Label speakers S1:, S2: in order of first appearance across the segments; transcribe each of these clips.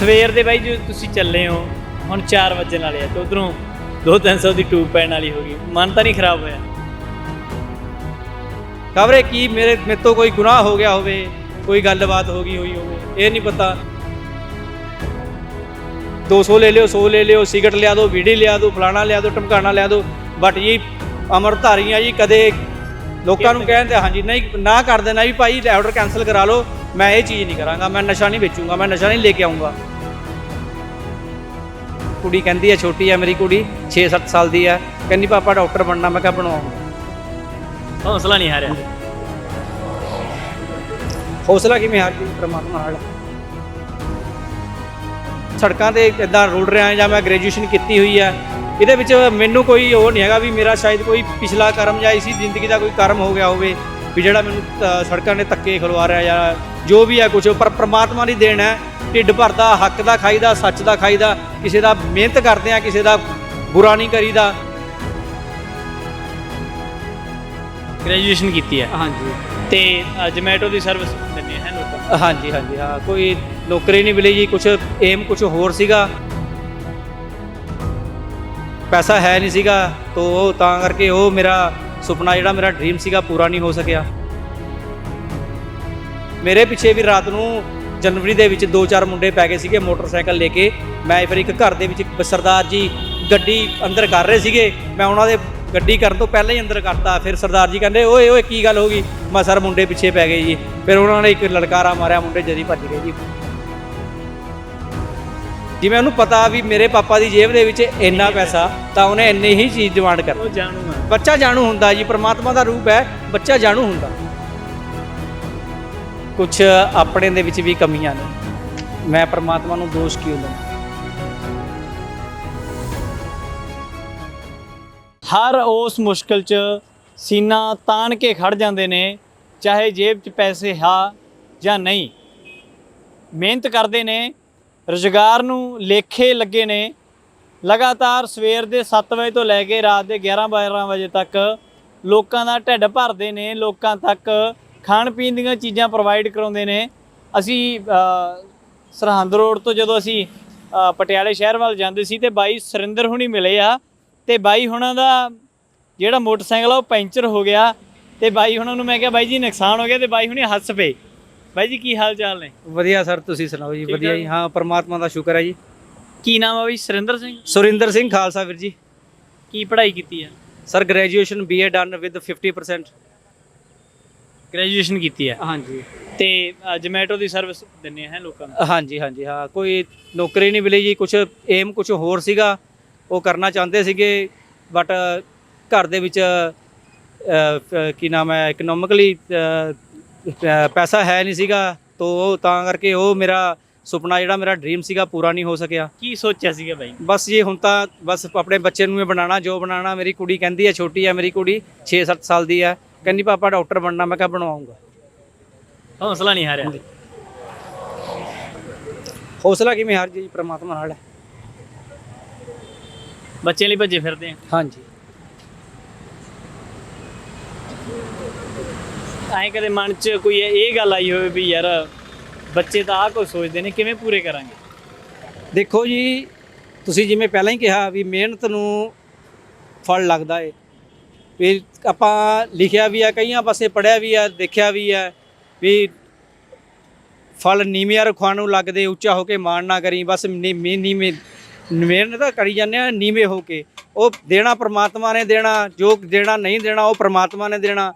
S1: ਸਵੇਰ ਦੇ ਬਾਈ ਜੋ ਤੁਸੀਂ ਚੱਲੇ ਹੋ, ਹੁਣ 4 ਵਜੇ ਵਾਲੇ ਆ ਤੇ ਉਧਰੋਂ 2-300 ਦੀ ਟੂਬ ਪੈਣ ਵਾਲੀ ਹੋ ਗਈ। ਮਨ ਤਾਂ ਨਹੀਂ ਖਰਾਬ ਹੋਇਆ।
S2: ਖਬਰੇ ਕੀ ਮੇਰੇ ਮੇਰੇ ਤੋਂ ਕੋਈ ਗੁਨਾਹ ਹੋ ਗਿਆ ਹੋਵੇ, ਕੋਈ ਗੱਲਬਾਤ ਹੋ ਗਈ ਹੋਈ ਹੋਵੇ, ਇਹ ਨਹੀਂ ਪਤਾ। 200 ਲੈ ਲਿਓ 100 ਲੈ ਲਿਓ, ਸਿਗਰਟ ਲਿਆ ਦਿਓ ਵੀੜੀ ਲਿਆ ਦਿਓ ਫਲਾਣਾ ਲਿਆ ਦਿਓ ਟਮਕਾਣਾ ਲਿਆ ਦਿਓ ਬਟ ਜੀ ਅਮਰਧਾਰੀਆਂ ਜੀ ਕਦੇ ਲੋਕਾਂ ਨੂੰ ਕਹਿੰਦੇ ਹਾਂਜੀ, ਨਹੀਂ, ਨਾ ਕਰ ਦੇਣਾ ਵੀ ਭਾਈ ਆਰਡਰ ਕੈਨਸਲ ਕਰਾ ਲਓ। ਮੈਂ ਇਹ ਚੀਜ਼ ਨਹੀਂ ਕਰਾਂਗਾ ਮੈਂ ਨਸ਼ਾ ਨਹੀਂ ਵੇਚੂੰਗਾ ਮੈਂ ਨਸ਼ਾ ਨਹੀਂ ਲੈ ਕੇ ਆਉਂਗਾ ਕੁੜੀ ਕਹਿੰਦੀ ਹੈ ਛੋਟੀ ਹੈ ਮੇਰੀ ਕੁੜੀ 6-7 ਸਾਲ ਦੀ ਹੈ। ਕਹਿੰਦੀ ਪਾਪਾ ਡਾਕਟਰ ਬਣਨਾ ਮੈਂ ਕਿਹਾ ਬਣਵਾਉਂਗਾ
S1: ਹੌਸਲਾ ਨਹੀਂ ਹਾਰਿਆ।
S2: ਹੌਸਲਾ ਕਿਵੇਂ ਹਾਰ ਜੀ ਪ੍ਰਮਾਤਮਾ ਨਾਲ। ਸੜਕਾਂ ਤੇ ਇਦਾਂ ਰੁਲ ਰਿਹਾ ਜਾਂ ਮੈਂ ਗ੍ਰੈਜੂਏਸ਼ਨ ਕੀਤੀ ਹੋਈ ਹੈ ਇਹਦੇ ਵਿੱਚ ਮੈਨੂੰ ਕੋਈ ਉਹ ਨਹੀਂ ਹੈਗਾ ਵੀ ਮੇਰਾ ਸ਼ਾਇਦ ਕੋਈ ਪਿਛਲਾ ਕਰਮ ਜਾਂ ਇਸੀ ਜ਼ਿੰਦਗੀ ਦਾ ਕੋਈ ਕਰਮ ਹੋ ਗਿਆ ਹੋਵੇ ਵੀ ਜਿਹੜਾ ਮੈਨੂੰ ਸੜਕਾਂ ਨੇ ਧੱਕੇ ਖਲਵਾ ਰਿਹਾ ਜਾਂ ਜੋ ਵੀ ਹੈ ਕੁਝ ਪਰ ਪ੍ਰਮਾਤਮਾ ਦੀ ਦੇਣ ਹੈ। ਢਿੱਡ ਭਰਦਾ ਹੱਕ ਦਾ ਖਾਈਦਾ ਸੱਚ ਦਾ ਖਾਈਦਾ ਕਿਸੇ ਦਾ ਮਿਹਨਤ ਕਰਦੇ ਆ ਕਿਸੇ ਦਾ ਬੁਰਾ ਨਹੀਂ ਕਰੀਦਾ।
S1: ਗ੍ਰੈਜੂਏਸ਼ਨ ਕੀਤੀ ਹੈ।
S2: ਹਾਂਜੀ।
S1: ਤੇ ਜੋਮੈਟੋ ਦੀ ਸਰਵਿਸ ਦਿੰਦੇ ਹੈ ਲੋਕਾਂ।
S2: ਹਾਂਜੀ ਹਾਂਜੀ ਹਾਂ ਕੋਈ ਨੌਕਰੀ ਨਹੀਂ ਮਿਲੀ ਜੀ ਕੁਝ ਏਮ ਕੁਝ ਹੋਰ ਸੀਗਾ। ਪੈਸਾ ਹੈ ਨਹੀਂ ਸੀਗਾ ਤੋ ਉਹ ਤਾਂ ਕਰਕੇ ਉਹ ਮੇਰਾ ਸੁਪਨਾ ਜਿਹੜਾ ਮੇਰਾ ਡ੍ਰੀਮ ਸੀਗਾ ਪੂਰਾ ਨਹੀਂ ਹੋ ਸਕਿਆ। ਮੇਰੇ ਪਿੱਛੇ ਵੀ ਰਾਤ ਨੂੰ ਜਨਵਰੀ ਦੇ ਵਿੱਚ ਦੋ ਚਾਰ ਮੁੰਡੇ ਪੈ ਗਏ ਸੀਗੇ ਮੋਟਰਸਾਈਕਲ ਲੈ ਕੇ। ਮੈਂ ਫਿਰ ਇੱਕ ਘਰ ਦੇ ਵਿੱਚ ਇੱਕ ਸਰਦਾਰ ਜੀ ਗੱਡੀ ਅੰਦਰ ਕਰ ਰਹੇ ਸੀਗੇ। ਮੈਂ ਉਹਨਾਂ ਦੇ ਗੱਡੀ ਕਰਨ ਤੋਂ ਪਹਿਲਾਂ ਹੀ ਅੰਦਰ ਕਰਤਾ। ਫਿਰ ਸਰਦਾਰ ਜੀ ਕਹਿੰਦੇ ਓਏ ਓਏ ਕੀ ਗੱਲ ਹੋ ਗਈ? ਮੈਂ ਸਰ ਮੁੰਡੇ ਪਿੱਛੇ ਪੈ ਗਏ ਜੀ। ਫਿਰ ਉਹਨਾਂ ਨੇ ਇੱਕ ਲਲਕਾਰਾ ਮਾਰਿਆ ਮੁੰਡੇ ਜਦੀ ਭੱਜ ਗਏ ਜੀ। ਜਿਵੇਂ ਉਹਨੂੰ ਪਤਾ ਵੀ ਮੇਰੇ ਪਾਪਾ ਦੀ ਜੇਬ ਦੇ ਵਿੱਚ ਇੰਨਾ ਪੈਸਾ ਤਾਂ ਉਹਨੇ ਇੰਨੇ ਹੀ ਚੀਜ਼ ਡਿਮਾਂਡ ਕਰ
S1: ਉਹ ਜਾਣੂ ਆ।
S2: ਬੱਚਾ ਜਾਣੂ ਹੁੰਦਾ ਜੀ ਪ੍ਰਮਾਤਮਾ ਦਾ ਰੂਪ ਹੈ ਬੱਚਾ ਜਾਣੂ ਹੁੰਦਾ। ਕੁਝ ਆਪਣੇ ਦੇ ਵਿੱਚ ਵੀ ਕਮੀਆਂ ਨੇ। ਮੈਂ ਪਰਮਾਤਮਾ ਨੂੰ ਦੋਸ਼ ਕਿਉਂ ਦਵਾਂ?
S1: ਹਰ ਉਸ ਮੁਸ਼ਕਲ 'ਚ ਸੀਨਾ ਤਾਣ ਕੇ ਖੜ ਜਾਂਦੇ ਨੇ, ਚਾਹੇ ਜੇਬ 'ਚ ਪੈਸੇ ਹਾਂ ਜਾਂ ਨਹੀਂ। ਮਿਹਨਤ ਕਰਦੇ ਨੇ, ਰੁਜ਼ਗਾਰ ਨੂੰ ਲੇਖੇ ਲੱਗੇ ਨੇ। ਲਗਾਤਾਰ ਸਵੇਰ ਦੇ 7 ਵਜੇ ਤੋਂ ਲੈ ਕੇ ਰਾਤ ਦੇ 11 12 ਵਜੇ ਤੱਕ ਲੋਕਾਂ ਦਾ ਢਿੱਡ ਭਰਦੇ ਨੇ, ਲੋਕਾਂ ਤੱਕ ਖਾਣ ਪੀਣ ਦੀਆਂ ਚੀਜ਼ਾਂ ਪ੍ਰੋਵਾਈਡ ਕਰਾਉਂਦੇ ਨੇ। ਅਸੀਂ ਸਰਹੰਦ ਰੋਡ ਤੋਂ ਜਦੋਂ ਅਸੀਂ ਪਟਿਆਲੇ ਸ਼ਹਿਰ ਵੱਲ ਜਾਂਦੇ ਸੀ ਤੇ ਬਾਈ ਸੁਰਿੰਦਰ ਹੁਣੀ ਮਿਲੇ ਆ ਤੇ ਬਾਈ ਹੁਣਾਂ ਦਾ ਜਿਹੜਾ ਮੋਟਰਸਾਈਕਲ ਆ ਉਹ ਪੈਂਚਰ ਹੋ ਗਿਆ ਤੇ ਬਾਈ ਹੁਣਾਂ ਨੂੰ ਮੈਂ ਕਿਹਾ ਬਾਈ ਜੀ ਨੁਕਸਾਨ ਹੋ ਗਿਆ। ਤੇ ਬਾਈ ਹੁਣੀ ਹੱਸ ਪਏ। ਬਾਈ ਜੀ ਕੀ ਹਾਲ ਚਾਲ ਨੇ?
S2: ਵਧੀਆ ਸਰ ਤੁਸੀਂ ਸੁਣਾਓ ਜੀ? ਵਧੀਆ? ਜੀ। ਹਾਂ ਪ੍ਰਮਾਤਮਾ ਦਾ ਸ਼ੁਕਰ ਹੈ ਜੀ।
S1: ਕੀ ਨਾਮ ਆ ਬਾਈ? ਸੁਰਿੰਦਰ ਸਿੰਘ?
S2: ਸੁਰਿੰਦਰ ਸਿੰਘ ਖਾਲਸਾ ਵੀਰ ਜੀ।
S1: ਕੀ ਪੜ੍ਹਾਈ ਕੀਤੀ ਆ?
S2: Sir graduation BA done with 50%
S1: graduation ਕੀਤੀ ਆ
S2: ਹਾਂਜੀ।
S1: ਤੇ ਜੋਮੈਟੋ ਦੀ ਸਰਵਿਸ ਦਿੰਦੇ ਹੈ ਲੋਕਾਂ ਨੂੰ?
S2: ਹਾਂਜੀ ਹਾਂਜੀ ਹਾਂ ਕੋਈ ਨੌਕਰੀ ਨਹੀਂ ਮਿਲੀ ਜੀ ਕੁਝ ਏਮ ਕੁਝ ਹੋਰ ਸੀਗਾ ਉਹ ਕਰਨਾ ਚਾਹੁੰਦੇ ਸੀਗੇ ਬਟ ਘਰ ਦੇ ਵਿੱਚ ਕੀ ਨਾਮ ਹੈ ਇਕਨੋਮਿਕਲੀ ਪੈਸਾ ਹੈ ਨਹੀਂ ਸੀਗਾ ਤੋ ਉਹ ਤਾਂ ਕਰਕੇ ਉਹ ਮੇਰਾ ਸੁਪਨਾ ਜਿਹੜਾ ਮੇਰਾ ਡ੍ਰੀਮ ਸੀਗਾ ਪੂਰਾ ਨਹੀਂ ਹੋ ਸਕਿਆ।
S1: ਕੀ ਸੋਚਿਆ ਸੀਗਾ ਬਾਈ?
S2: ਬਸ ਜੀ ਹੁਣ ਤਾਂ ਬਸ ਆਪਣੇ ਬੱਚੇ ਨੂੰ ਹੀ ਬਣਾਉਣਾ ਜੋ ਬਣਾਉਣਾ ਮੇਰੀ ਕੁੜੀ ਕਹਿੰਦੀ ਹੈ ਛੋਟੀ ਹੈ ਮੇਰੀ ਕੁੜੀ 6-7 ਸਾਲ ਦੀ ਹੈ ਕਹਿੰਦੀ ਪਾਪਾ ਡਾਕਟਰ ਬਣਨਾ। ਮੈਂ ਕਿਹਾ ਬਣਵਾਉਂਗਾ।
S1: ਹੌਸਲਾ ਨਹੀਂ ਹਾਰਿਆ।
S2: ਹੌਸਲਾ ਕਿਵੇਂ ਹਾਰ ਜੀ? ਪ੍ਰਮਾਤਮਾ ਨਾਲ ਹੈ।
S1: ਬੱਚੇ ਲਈ ਭੱਜੇ ਫਿਰਦੇ ਆ।
S2: ਹਾਂਜੀ।
S1: ਐਂ ਕਦੇ ਮਨ 'ਚ ਕੋਈ ਇਹ ਗੱਲ ਆਈ ਹੋਵੇ ਵੀ ਯਾਰ ਬੱਚੇ ਤਾਂ ਆਹ ਕੁਝ ਸੋਚਦੇ ਨੇ ਕਿਵੇਂ ਪੂਰੇ ਕਰਾਂਗੇ?
S2: ਦੇਖੋ ਜੀ ਤੁਸੀਂ ਜਿਵੇਂ ਪਹਿਲਾਂ ਹੀ ਕਿਹਾ ਵੀ ਮਿਹਨਤ ਨੂੰ ਫਲ ਲੱਗਦਾ ਏ। ਵੀ ਆਪਾਂ ਲਿਖਿਆ ਵੀ ਆ, ਕਈਆਂ ਪਾਸੇ ਪੜਿਆ ਵੀ ਆ, ਦੇਖਿਆ ਵੀ ਆ ਵੀ ਫਲ ਨੀਵਿਆਂ ਰਖਾਂ ਨੂੰ ਲੱਗਦੇ ਉੱਚਾ ਹੋ ਕੇ ਮਾਣ ਨਾ ਕਰੀ, ਬਸ ਨੀਵੇਂ ਨੀਵੇਂ ਮਿਹਨਤ ਤਾਂ ਕਰੀ ਜਾਂਦੇ ਆ, ਨੀਵੇਂ ਹੋ ਕੇ। ਉਹ ਦੇਣਾ ਪ੍ਰਮਾਤਮਾ ਨੇ ਦੇਣਾ, ਜੋ ਦੇਣਾ ਨਹੀਂ ਦੇਣਾ, ਉਹ ਪ੍ਰਮਾਤਮਾ ਨੇ ਦੇਣਾ।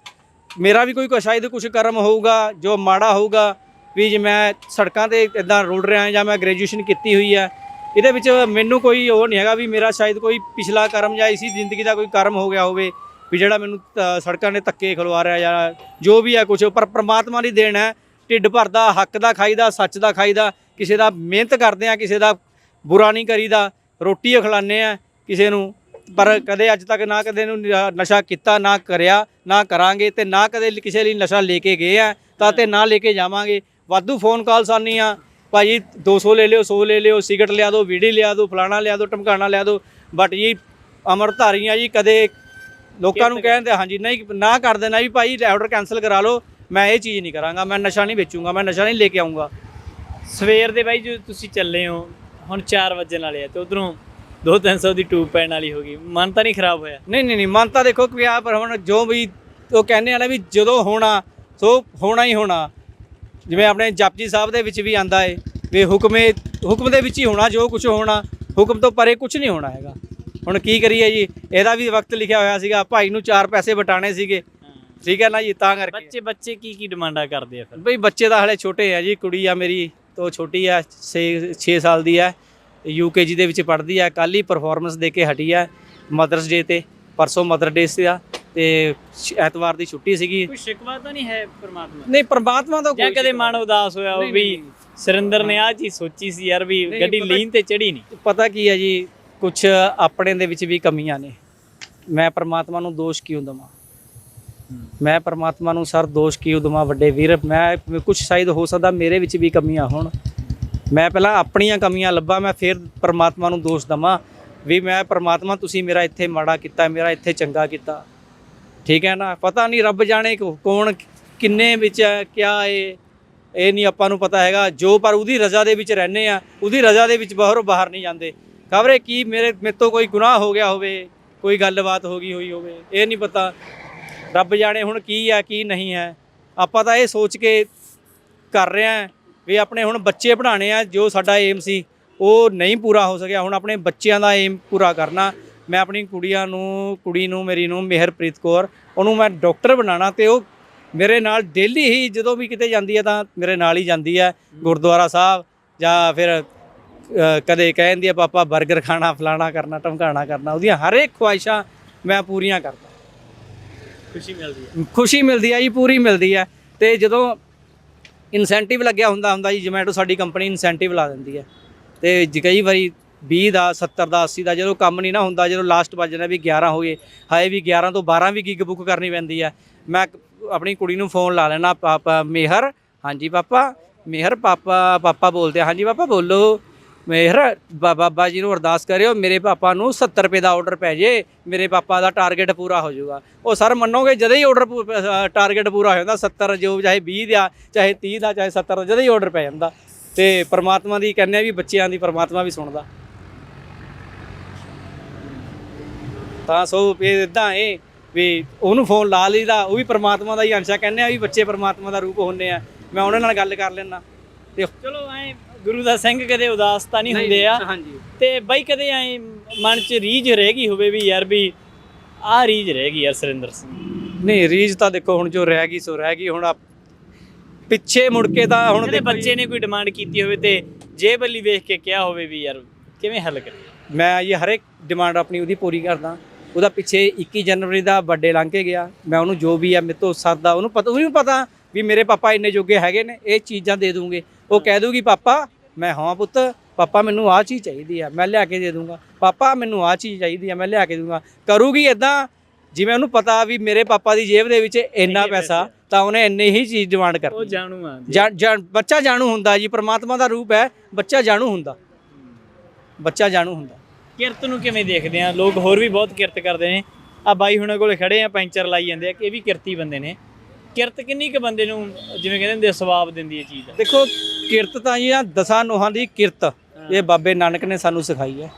S2: ਮੇਰਾ ਵੀ ਕੋਈ ਸ਼ਾਇਦ ਕੁਝ ਕਰਮ ਹੋਊਗਾ, ਜੋ ਮਾੜਾ ਹੋਊਗਾ, ਵੀ ਜੇ ਮੈਂ ਸੜਕਾਂ ਤੇ ਇਦਾਂ ਰੁਲ ਰਿਹਾ ਜਾਂ ਮੈਂ ਗ੍ਰੈਜੂਏਸ਼ਨ ਕੀਤੀ ਹੋਈ ਹੈ ਇਹਦੇ ਵਿੱਚ ਮੈਨੂੰ ਕੋਈ ਉਹ ਨਹੀਂ ਹੈਗਾ ਵੀ ਮੇਰਾ ਸ਼ਾਇਦ ਕੋਈ ਪਿਛਲਾ ਕਰਮ ਜਾਂ ਇਸੀ ਜ਼ਿੰਦਗੀ ਦਾ ਕੋਈ ਕਰਮ ਹੋ ਗਿਆ ਹੋਵੇ। ਵੀ ਜਿਹੜਾ ਮੈਨੂੰ ਅ, ਸੜਕਾਂ ਨੇ ਧੱਕੇ ਖਲਵਾ ਰਿਹਾ ਜਾਂ ਜੋ ਵੀ ਹੈ ਕੁਝ ਪਰ ਪ੍ਰਮਾਤਮਾ ਦੀ ਦੇਣ ਹੈ ਢਿੱਡ ਭਰਦਾ ਹੱਕ ਦਾ ਖਾਈਦਾ ਸੱਚ ਦਾ ਖਾਈਦਾ ਕਿਸੇ ਦਾ ਮਿਹਨਤ ਕਰਦੇ ਆ ਕਿਸੇ ਦਾ ਬੁਰਾ ਨਹੀਂ ਕਰੀਦਾ ਰੋਟੀ ਖਿਲਾਉਂਦੇ ਆ ਕਿਸੇ ਨੂੰ ਪਰ ਕਦੇ ਅੱਜ ਤੱਕ ਨਾ ਕਦੇ ਨੂੰ ਨਸ਼ਾ ਕੀਤਾ ਨਾ ਕਰਿਆ ਨਾ ਕਰਾਂਗੇ ਤੇ ਨਾ ਕਦੇ ਕਿਸੇ ਲਈ ਨਸ਼ਾ ਲੈ ਕੇ ਗਏ ਆ ਤਾਂ ਤੇ ਨਾ ਲੈ ਕੇ ਜਾਵਾਂਗੇ। ਵਾਧੂ ਫੋਨ ਕਾਲਸ ਆਉਂਦੀਆਂ ਭਾਜੀ 200 ਲੈ ਲਿਓ 100 ਲੈ ਲਿਓ ਸਿਗਰਟ ਲਿਆ ਦਿਓ ਵੀੜੀ ਲਿਆ ਦਿਓ ਫਲਾਣਾ ਲਿਆ ਦਿਓ ਟਮਕਾਣਾ ਲਿਆ ਦਿਓ ਬਟ ਜੀ ਅਮਰਧਾਰੀਆਂ ਜੀ ਕਦੇ ਲੋਕਾਂ ਨੂੰ ਕਹਿੰਦੇ ਹਾਂਜੀ ਨਹੀਂ ਨਾ ਕਰ ਦੇਣਾ ਵੀ ਭਾਈ ਆਰਡਰ ਕੈਨਸਲ ਕਰਾ ਲਓ। ਮੈਂ ਇਹ ਚੀਜ਼ ਨਹੀਂ ਕਰਾਂਗਾ ਮੈਂ ਨਸ਼ਾ ਨਹੀਂ ਵੇਚੂੰਗਾ ਮੈਂ ਨਸ਼ਾ ਨਹੀਂ ਲੈ ਕੇ ਆਉਂਗਾ
S1: ਸਵੇਰ ਦੇ ਬਾਈ ਜੋ ਤੁਸੀਂ ਚੱਲੇ ਹੋ ਹੁਣ 4 ਵਜਣ ਵਾਲੇ ਆ ਤੇ ਉਧਰੋਂ 2-300 ਦੀ ਟੂਬ ਪੈਣ ਵਾਲੀ ਹੋ ਗਈ। ਮਨ ਤਾਂ ਨਹੀਂ ਖਰਾਬ ਹੋਇਆ?
S2: ਨਹੀਂ ਨਹੀਂ ਨਹੀਂ ਮਨ ਤਾਂ ਦੇਖੋ ਕਿ ਆ ਪਰ ਹੁਣ ਜੋ ਵੀ ਉਹ ਕਹਿੰਦੇ ਆ ਨਾ ਵੀ ਜਦੋਂ ਹੋਣਾ ਸੋ ਹੋਣਾ ਹੀ ਹੋਣਾ। ਜਿਵੇਂ ਆਪਣੇ ਜਪਜੀ ਸਾਹਿਬ ਦੇ ਵਿੱਚ ਵੀ ਆਂਦਾ ਏ ਵੀ ਹੁਕਮੇ ਹੁਕਮ ਦੇ ਵਿੱਚ ਹੀ ਹੋਣਾ ਜੋ ਕੁਝ ਹੋਣਾ ਹੁਕਮ ਤੋਂ ਪਰੇ ਕੁਝ ਨਹੀਂ ਹੋਣਾ ਹੈਗਾ। ਹੁਣ ਕੀ ਕਰੀਏ ਜੀ? ਇਹਦਾ ਵੀ ਵਕਤ ਲਿਖਿਆ ਹੋਇਆ ਸੀਗਾ ਭਾਈ ਨੂੰ ਚਾਰ ਪੈਸੇ ਵਟਾਣੇ ਸੀਗੇ। ਠੀਕ ਹੈ ਨਾ ਜੀ? ਤਾਂ ਕਰਕੇ।
S1: ਬੱਚੇ ਬੱਚੇ ਕੀ ਕੀ ਡਿਮਾਂਡਾਂ ਕਰਦੇ ਆ ਫਿਰ?
S2: ਬਈ ਬੱਚੇ ਤਾਂ ਹਲੇ ਛੋਟੇ ਆ ਜੀ ਕੁੜੀ ਆ ਮੇਰੀ ਤੋਂ ਛੋਟੀ ਆ 6 6 ਸਾਲ ਦੀ ਆ। ਯੂਕੇਜੀ ਦੇ ਵਿੱਚ ਪੜ੍ਹਦੀ ਆ ਕੱਲ ਹੀ ਪਰਫਾਰਮੈਂਸ ਦੇ ਕੇ ਹਟੀ ਆ ਮਦਰਸ ਡੇ ਤੇ ਪਰਸੋਂ ਮਦਰ ਡੇ ਸੀ ਆ ਤੇ ਐਤਵਾਰ ਦੀ ਛੁੱਟੀ ਸੀਗੀ।
S1: ਕੋਈ ਸ਼ਿਕਵਾ ਤਾਂ ਨਹੀਂ ਹੈ ਪ੍ਰਮਾਤਮਾ
S2: ਨਹੀਂ ਪ੍ਰਮਾਤਮਾ ਦਾ ਕੋਈ
S1: ਕਦੇ ਮਨ ਉਦਾਸ ਹੋਇਆ ਉਹ ਵੀ ਸੁਰਿੰਦਰ ਨੇ ਆ ਚੀਜ਼ ਸੋਚੀ ਸੀ ਯਾਰ ਵੀ ਗੱਡੀ ਲੀਨ ਤੇ ਚੜੀ ਨਹੀਂ।
S2: ਪਤਾ ਕੀ ਹੈ ਜੀ ਕੁਝ ਆਪਣੇ ਦੇ ਵਿੱਚ ਵੀ ਕਮੀਆਂ ਨੇ। ਮੈਂ ਪਰਮਾਤਮਾ ਨੂੰ ਦੋਸ਼ ਕਿਉਂ ਦਵਾਂ? ਮੈਂ ਪਰਮਾਤਮਾ ਨੂੰ ਸਰ ਦੋਸ਼ ਕਿਉਂ ਦਵਾਂ ਵੱਡੇ ਵੀਰ? ਮੈਂ ਕੁਝ ਸ਼ਾਇਦ ਹੋ ਸਕਦਾ ਮੇਰੇ ਵਿੱਚ ਵੀ ਕਮੀਆਂ ਹੋਣ। ਮੈਂ ਪਹਿਲਾਂ ਆਪਣੀਆਂ ਕਮੀਆਂ ਲੱਭਾਂ, ਮੈਂ ਫਿਰ ਪਰਮਾਤਮਾ ਨੂੰ ਦੋਸ਼ ਦਵਾਂ ਵੀ ਮੈਂ ਪਰਮਾਤਮਾ ਤੁਸੀਂ ਮੇਰਾ ਇੱਥੇ ਮਾੜਾ ਕੀਤਾ, ਮੇਰਾ ਇੱਥੇ ਚੰਗਾ ਕੀਤਾ। ਠੀਕ ਹੈ ਨਾ? ਪਤਾ ਨਹੀਂ ਰੱਬ ਜਾਣੇ ਕੋ- ਕੌਣ ਕਿੰਨੇ ਵਿੱਚ ਹੈ, ਕਿਆ ਏ ਇਹ ਨਹੀਂ ਆਪਾਂ ਨੂੰ ਪਤਾ ਹੈਗਾ। ਜੋ ਪਰ ਉਹਦੀ ਰਜ਼ਾ ਦੇ ਵਿੱਚ ਰਹਿੰਦੇ ਆ, ਉਹਦੀ ਰਜ਼ਾ ਦੇ ਵਿੱਚ ਬਾਹਰੋਂ ਬਾਹਰ ਨਹੀਂ ਜਾਂਦੇ। ਖਬਰੇ ਕੀ ਮੇਰੇ ਮੇਰੇ ਤੋਂ ਕੋਈ ਗੁਨਾਹ ਹੋ ਗਿਆ ਹੋਵੇ, ਕੋਈ ਗੱਲਬਾਤ ਹੋ ਗਈ ਹੋਈ ਹੋਵੇ, ਇਹ ਨਹੀਂ ਪਤਾ। ਰੱਬ ਜਾਣੇ ਹੁਣ ਕੀ ਆ ਕੀ ਨਹੀਂ ਹੈ। ਆਪਾਂ ਤਾਂ ਇਹ ਸੋਚ ਕੇ ਕਰ ਰਹੇ ਆ ਵੀ ਆਪਣੇ ਹੁਣ ਬੱਚੇ ਪੜ੍ਹਾਣੇ ਆ, ਜੋ ਸਾਡਾ ਏਮ ਸੀ, ਉਹ ਨਹੀਂ ਪੂਰਾ ਹੋ ਸਕਿਆ। ਹੁਣ ਆਪਣੇ ਬੱਚਿਆਂ ਦਾ ਏਮ ਪੂਰਾ ਕਰਨਾ। ਮੈਂ ਆਪਣੀ ਕੁੜੀਆਂ ਨੂੰ, ਕੁੜੀ ਨੂੰ, ਮੇਰੀ ਨੂੰ, ਮਿਹਰਪ੍ਰੀਤ ਕੌਰ, ਉਹਨੂੰ ਮੈਂ ਡਾਕਟਰ ਬਣਾਉਣਾ ਤੇ ਉਹ ਮੇਰੇ ਨਾਲ ਡੇਲੀ ਹੀ ਜਦੋਂ ਵੀ ਕਿਤੇ ਜਾਂਦੀ ਹੈ ਤਾਂ ਮੇਰੇ ਨਾਲ ਹੀ ਜਾਂਦੀ ਹੈ। ਗੁਰਦੁਆਰਾ ਸਾਹਿਬ ਜਾਂ ਫਿਰ ਕਦੇ ਕਹਿੰਦੀ ਹੈ ਪਾਪਾ 버ਗਰ ਖਾਣਾ ਫਲਾਣਾ ਕਰਨਾ ਟਮਕਾਣਾ ਕਰਨਾ। ਉਹਦੀਆਂ ਹਰ ਇੱਕ ਖੁਆਇਸ਼ਾਂ ਮੈਂ ਪੂਰੀਆਂ ਕਰਦਾ।
S1: ਖੁਸ਼ੀ ਮਿਲਦੀ ਹੈ।
S2: ਖੁਸ਼ੀ ਮਿਲਦੀ ਹੈ ਜੀ ਪੂਰੀ ਮਿਲਦੀ ਹੈ ਤੇ ਜਦੋਂ ਇਨਸੈਂਟਿਵ ਲੱਗਿਆ ਹੁੰਦਾ ਹੁੰਦਾ ਜੀ ਜੋਮੈਟੋ ਸਾਡੀ ਕੰਪਨੀ ਇਨਸੈਂਟਿਵ ਲਾ ਦਿੰਦੀ ਹੈ ਤੇ ਜ- ਕਈ ਵਾਰੀ 20 ਦਾ 70 ਦਾ 80 ਦਾ ਜਦੋਂ ਕੰਮ ਨਹੀਂ ਨਾ ਹੁੰਦਾ ਜਦੋਂ ਲਾਸਟ ਵੱਜ ਜਾਂਦਾ ਵੀ 11 ਹੋ ਗਏ ਹਾਏ ਵੀ 11 ਤੋਂ 12 ਵੀ ਗਿਗ ਬੁੱਕ ਕਰਨੀ ਪੈਂਦੀ ਹੈ ਮੈਂ ਆਪਣੀ ਕੁੜੀ ਨੂੰ ਫੋਨ ਲਾ ਲੈਣਾ ਪਾਪਾ ਮੇਹਰ। ਹਾਂਜੀ ਪਾਪਾ। ਮੇਹਰ ਪਾਪਾ ਪਾਪਾ ਬੋਲਦੇ ਆ, ਹਾਂਜੀ ਪਾਪਾ ਬੋਲੋ। ਮੇਰਾ ਬਾ- ਬਾਬਾ ਜੀ ਨੂੰ ਅਰਦਾਸ ਕਰਿਓ, ਮੇਰੇ ਪਾਪਾ ਨੂੰ 70 ਰੁਪਏ ਦਾ ਆਰਡਰ ਪੈ ਜੇ, ਮੇਰੇ ਪਾਪਾ ਦਾ ਟਾਰਗੇਟ ਪੂਰਾ ਹੋ ਜਾਊਗਾ। ਉਹ ਸਰ ਮੰਨੋਗੇ, ਜਦੋਂ ਹੀ ਆਰਡਰ ਟਾਰਗੇਟ ਪੂਰਾ ਹੋ ਜਾਂਦਾ 70 ਜੋ ਚਾਹੇ 20 ਦਾ, ਚਾਹੇ 30 ਦਾ, ਚਾਹੇ 70 ਦਾ, ਜਦੋਂ ਹੀ ਆਰਡਰ ਪੈ ਜਾਂਦਾ। ਤੇ ਪਰਮਾਤਮਾ ਦੀ ਕਹਿੰਦੇ ਆ ਵੀ ਬੱਚਿਆਂ ਦੀ ਪਰਮਾਤਮਾ ਵੀ ਸੁਣਦਾ। ਤਾਂ ਸੋ ਇਹ ਇਦਾਂ ਏ ਵੀ ਉਹਨੂੰ ਫੋਨ ਲਾ ਲਈਦਾ, ਉਹ ਵੀ ਪਰਮਾਤਮਾ ਦਾ ਹੀ ਅੰਸ਼ ਆ। ਕਹਿੰਦੇ ਆ ਵੀ ਬੱਚੇ ਪਰਮਾਤਮਾ ਦਾ ਰੂਪ ਹੁੰਦੇ ਆ। ਮੈਂ ਉਹਨਾਂ ਨਾਲ ਗੱਲ ਕਰ ਲੈਣਾ ਤੇ
S1: ਚਲੋ, ਐ ਗੁਰੂ ਦਾ ਸਿੰਘ ਕਦੇ ਉਦਾਸ ਤਾਂ ਨਹੀਂ ਹੁੰਦੇ ਆ।
S2: ਹਾਂਜੀ।
S1: ਤੇ ਬਾਈ ਕਦੇ ਐ ਮਨ 'ਚ ਰੀਝ ਰਹਿ ਗਈ ਹੋਵੇ ਵੀ ਯਾਰ ਵੀ ਆਹ ਰੀਝ ਰਹਿ ਗਈ ਯਾਰ ਸੁਰਿੰਦਰ ਸਿੰਘ।
S2: ਨਹੀਂ ਰੀਜ ਤਾਂ ਦੇਖੋ ਹੁਣ ਜੋ ਰਹਿ ਗਈ ਸੋ ਰਹਿ ਗਈ। ਹੁਣ ਪਿੱਛੇ ਮੁੜ ਕੇ ਤਾਂ ਹੁਣ ਜੀ,
S1: ਬੱਚੇ ਨੇ ਕੋਈ ਡਿਮਾਂਡ ਕੀਤੀ ਹੋਵੇ ਤੇ ਜੇਬ ਵੱਲੀ ਵੇਖ ਕੇ ਕਿਹਾ ਹੋਵੇ ਵੀ ਯਾਰ ਕਿਵੇਂ ਹੱਲ ਕਰੀਏ?
S2: ਮੈਂ ਇਹ ਹਰ ਇੱਕ ਡਿਮਾਂਡ ਆਪਣੀ ਉਹਦੀ ਪੂਰੀ ਕਰਦਾ। ਉਹਦਾ ਪਿੱਛੇ 21 ਜਨਵਰੀ ਦਾ ਬਰਥਡੇ ਲੰਘ ਕੇ ਗਿਆ। ਮੈਂ ਉਹਨੂੰ ਜੋ ਵੀ ਆ ਮੇਰੇ ਤੋਂ ਸਕਦਾ ਉਹਨੂੰ ਪਤਾ ਉਹਨੂੰ ਪਤਾ ਵੀ ਮੇਰੇ ਪਾਪਾ ਇੰਨੇ ਜੋਗੇ ਹੈਗੇ ਨੇ ਇਹ ਚੀਜ਼ਾਂ ਦੇ ਦੂੰਗੇ। ਉਹ ਕਹਿ ਦੂਗੀ ਪਾਪਾ ਮੈਂ ਹਾਂ ਪੁੱਤ ਪਾਪਾ ਮੈਨੂੰ ਆਹ ਚੀਜ਼ ਚਾਹੀਦੀ ਆ ਮੈਂ ਲਿਆ ਕੇ ਦੇ ਦੂੰਗਾ। ਪਾਪਾ ਮੈਨੂੰ ਆਹ ਚੀਜ਼ ਚਾਹੀਦੀ ਆ ਮੈਂ ਲਿਆ ਕੇ ਦੂੰਗਾ। ਕਰੂਗੀ ਇਦਾਂ ਜਿਵੇਂ ਉਹਨੂੰ ਪਤਾ ਵੀ ਮੇਰੇ ਪਾਪਾ ਦੀ ਜੇਬ ਦੇ ਵਿੱਚ ਇੰਨਾ ਪੈਸਾ। ਤਾਂ ਉਹਨੇ ਇੰਨੇ ਹੀ ਚੀਜ਼ ਡਿਮਾਂਡ
S1: ਉਹ
S2: ਕਰਨੀ
S1: ਜਾਣੂ ਆ ਜੀ।
S2: ਜਾਣ- ਜਾਣ- ਬੱਚਾ ਜਾਣੂ ਹੁੰਦਾ ਜੀ ਪ੍ਰਮਾਤਮਾ ਦਾ ਰੂਪ ਹੈ ਬੱਚਾ ਜਾਣੂ ਹੁੰਦਾ। ਬੱਚਾ ਜਾਣੂ ਹੁੰਦਾ।
S1: ਕਿਰਤ ਨੂੰ ਕਿਵੇਂ ਦੇਖਦੇ ਆ? ਲੋਕ ਹੋਰ ਵੀ ਬਹੁਤ ਕਿਰਤ ਕਰਦੇ ਨੇ। ਆ ਬਾਈ ਹੁਣਾਂ ਕੋਲੇ ਖੜੇ ਆ ਪੈਂਚਰ ਲਾਈ ਜਾਂਦੇ ਆ ਕਿ ਇਹ ਵੀ ਕਿਰਤੀ ਬੰਦੇ ਨੇ। ਕਿਰਤ ਕਿੰਨੀ ਕੁ ਬੰਦੇ ਨੂੰ ਜਿਵੇਂ ਕਹਿੰਦੇ ਹੁੰਦੇ ਆ ਸਵਾਬ ਦਿੰਦੀ ਹੈ ਚੀਜ਼? ਦਾ
S2: ਦੇਖੋ ਕਿਰਤ ਤਾਂ ਜੀ ਆ ਦਸਾਂ ਨੋਹਾਂ ਦੀ ਕਿਰਤ ਇਹ ਬਾਬੇ ਨਾਨਕ ਨੇ ਸਾਨੂੰ ਸਿਖਾਈ ਹੈ।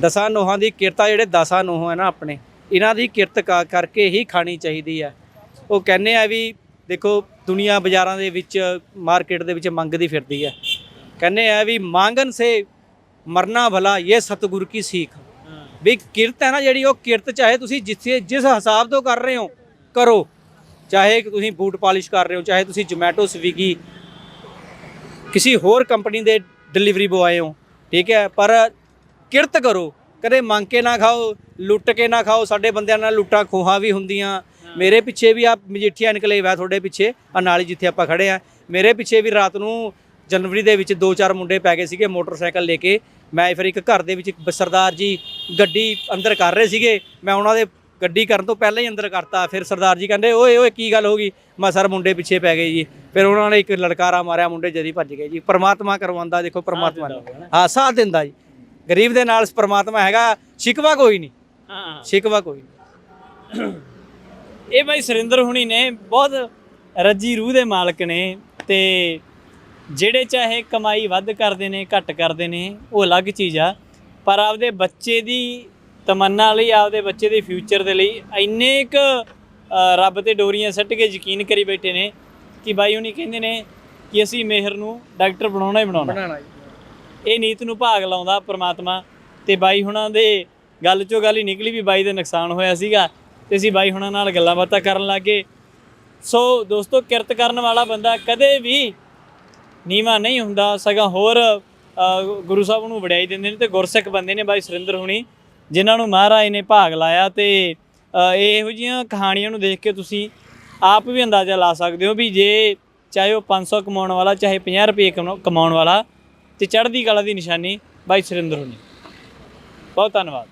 S2: ਦਸਾਂ ਨੋਹਾਂ ਦੀ ਕਿਰਤ ਆ ਜਿਹੜੇ ਦਸਾਂ ਨੋਹ ਹੈ ਨਾ ਆਪਣੇ ਇਹਨਾਂ ਦੀ ਕਿਰਤ ਕਾ- ਕਰਕੇ ਹੀ ਖਾਣੀ ਚਾਹੀਦੀ ਹੈ। ਉਹ ਕਹਿੰਦੇ ਆ ਵੀ ਦੇਖੋ ਦੁਨੀਆ ਬਾਜ਼ਾਰਾਂ ਦੇ ਵਿੱਚ ਮਾਰਕੀਟ ਦੇ ਵਿੱਚ ਮੰਗਦੀ ਫਿਰਦੀ ਹੈ। ਕਹਿੰਦੇ ਆ ਵੀ ਮੰਗਨ ਸੇ ਮਰਨਾ ਭਲਾ ਇਹ ਸਤਿਗੁਰ ਕੀ ਸੀਖ? ਵੀ ਕਿਰਤ ਹੈ ਨਾ ਜਿਹੜੀ ਉਹ ਕਿਰਤ ਚਾਹੇ ਤੁਸੀਂ ਜਿੱਥੇ ਜਿਸ ਹਿਸਾਬ ਤੋਂ ਕਰ ਰਹੇ ਹੋ ਕਰੋ। ਚਾਹੇ ਤੁਸੀਂ ਬੂਟ ਪਾਲਿਸ਼ ਕਰ ਰਹੇ ਹੋ, ਚਾਹੇ ਤੁਸੀਂ ਜੋਮੈਟੋ ਸਵੀਗੀ ਕਿਸੇ ਹੋਰ ਕੰਪਨੀ ਦੇ ਡਿਲੀਵਰੀ ਬੁਆਏ ਹੋ, ਠੀਕ ਹੈ? ਪਰ ਕਿਰਤ ਕਰੋ, ਕਦੇ ਮੰਗ ਕੇ ਨਾ ਖਾਓ, ਲੁੱਟ ਕੇ ਨਾ ਖਾਓ, ਸਾਡੇ ਬੰਦਿਆਂ ਨਾਲ ਲੁੱਟਾਂ ਖੋਹਾਂ ਵੀ ਹੁੰਦੀਆਂ। ਮੇਰੇ ਪਿੱਛੇ ਵੀ ਆ ਮਜੀਠੀਆ ਨਿਕਲੇ ਹੋਇਆ ਤੁਹਾਡੇ ਪਿੱਛੇ ਆ ਨਾਲ ਜਿੱਥੇ ਆਪਾਂ ਖੜੇ ਆ। ਮੇਰੇ ਪਿੱਛੇ ਵੀ ਰਾਤ ਨੂੰ ਜਨਵਰੀ ਦੇ ਵਿੱਚ ਦੋ ਚਾਰ ਮੁੰਡੇ ਪੈ ਗਏ ਸੀਗੇ ਮੋਟਰਸਾਈਕਲ ਲੈ ਕੇ। ਮੈਂ ਫਿਰ ਇੱਕ ਘਰ ਦੇ ਵਿੱਚ ਇੱਕ ਸਰਦਾਰ ਜੀ ਗੱਡੀ ਅੰਦਰ ਕਰ ਰਹੇ ਸੀਗੇ। ਮੈਂ ਉਹਨਾਂ ਦੇ ਗੱਡੀ ਕਰਨ ਤੋਂ ਪਹਿਲਾਂ ਹੀ ਅੰਦਰ ਕਰਤਾ। ਫਿਰ ਸਰਦਾਰ ਜੀ ਕਹਿੰਦੇ ਓਏ ਓਏ ਕੀ ਗੱਲ ਹੋ ਗਈ? ਮੈਂ ਸਰ ਮੁੰਡੇ ਪਿੱਛੇ ਪੈ ਗਏ ਜੀ। ਫਿਰ ਉਹਨਾਂ ਨੇ ਇੱਕ ਲੜਕਾਰਾ ਮਾਰਿਆ ਮੁੰਡੇ ਜਦੀ ਭੱਜ ਗਏ ਜੀ। ਪਰਮਾਤਮਾ ਕਰਵਾਉਂਦਾ ਦੇਖੋ ਪਰਮਾਤਮਾ ਹਾਂ ਸਾਥ ਦਿੰਦਾ ਜੀ। ਗਰੀਬ ਦੇ ਨਾਲ ਪਰਮਾਤਮਾ ਹੈਗਾ ਸ਼ਿਕਵਾ ਕੋਈ ਨਹੀਂ।
S1: ਹਾਂ।
S2: ਸ਼ਿਕਵਾ ਕੋਈ ਨਹੀਂ।
S1: ਇਹ ਬਾਈ ਸੁਰਿੰਦਰ ਹੁਣੀ ਨੇ ਬਹੁਤ ਰੱਜੀ ਰੂਹ ਦੇ ਮਾਲਕ ਨੇ ਤੇ ਜਿਹੜੇ ਚਾਹੇ ਕਮਾਈ ਵੱਧ ਕਰਦੇ ਨੇ ਘੱਟ ਕਰਦੇ ਨੇ ਉਹ ਅਲੱਗ ਚੀਜ਼ ਆ। ਪਰ ਆਪਦੇ ਬੱਚੇ ਦੀ ਤਮੰਨਾ ਲਈ ਆਪਦੇ ਬੱਚੇ ਦੇ ਫਿਊਚਰ ਦੇ ਲਈ ਇੰਨੇ ਕ ਰੱਬ ਤੇ ਡੋਰੀਆਂ ਸੱਟ ਕੇ ਯਕੀਨ ਕਰੀ ਬੈਠੇ ਨੇ ਕਿ ਬਾਈ ਉਹਨੀ ਕਹਿੰਦੇ ਨੇ ਕਿ ਅਸੀਂ ਮਿਹਰ ਨੂੰ ਡਾਕਟਰ ਬਣਾਉਣਾ ਹੀ ਬਣਾਉਣਾ। ਇਹ ਨੀਤ ਨੂੰ ਭਾਗ ਲਾਉਂਦਾ ਪ੍ਰਮਾਤਮਾ ਤੇ ਬਾਈ ਹੁਣਾਂ ਦੇ ਗੱਲ ਚੋਂ ਗੱਲ ਹੀ ਨਿਕਲੀ ਵੀ ਬਾਈ ਦਾ ਨੁਕਸਾਨ ਹੋਇਆ ਸੀਗਾ ਤੇ ਅਸੀਂ ਬਾਈ ਹੁਣਾਂ ਨਾਲ ਗੱਲਾਂ ਬਾਤਾਂ ਕਰਨ ਲੱਗੇ। ਸੋ ਦੋਸਤੋ ਕਿਰਤ ਕਰਨ ਵਾਲਾ ਬੰਦਾ ਕਦੇ ਵੀ ਨੀਵਾ ਨਹੀਂ ਹੁੰਦਾ। ਸਗਾ ਹੋਰ ਗੁਰੂ ਸਾਹਿਬ ਨੂੰ ਵਡਿਆਈ ਦਿੰਦੇ ਨੇ ਤੇ ਗੁਰਸਿੱਖ ਬੰਦੇ ਨੇ ਬਾਈ ਸੁਰਿੰਦਰ ਹੁਣੀ। ਜਿਨ੍ਹਾਂ ਨੂੰ ਮਹਾਰਾਜ ਨੇ ਭਾਗ ਲਾਇਆ ਤੇ ਇਹੋ ਜਿਹੀਆਂ ਕਹਾਣੀਆਂ ਨੂੰ ਦੇਖ ਕੇ ਤੁਸੀਂ ਆਪ ਵੀ ਅੰਦਾਜ਼ਾ ਲਾ ਸਕਦੇ ਹੋ ਵੀ ਜੇ ਚਾਹੇ ਉਹ 500 ਕਮਾਉਣ ਵਾਲਾ, ਚਾਹੇ 50 ਰੁਪਏ ਕਮਾ- ਕਮਾਉਣ ਵਾਲਾ ਤੇ ਚੜ੍ਹਦੀ ਕਲਾ ਦੀ ਨਿਸ਼ਾਨੀ ਬਾਈ ਸੁਰਿੰਦਰ ਹੁਣੀ। ਬਹੁਤ ਧੰਨਵਾਦ।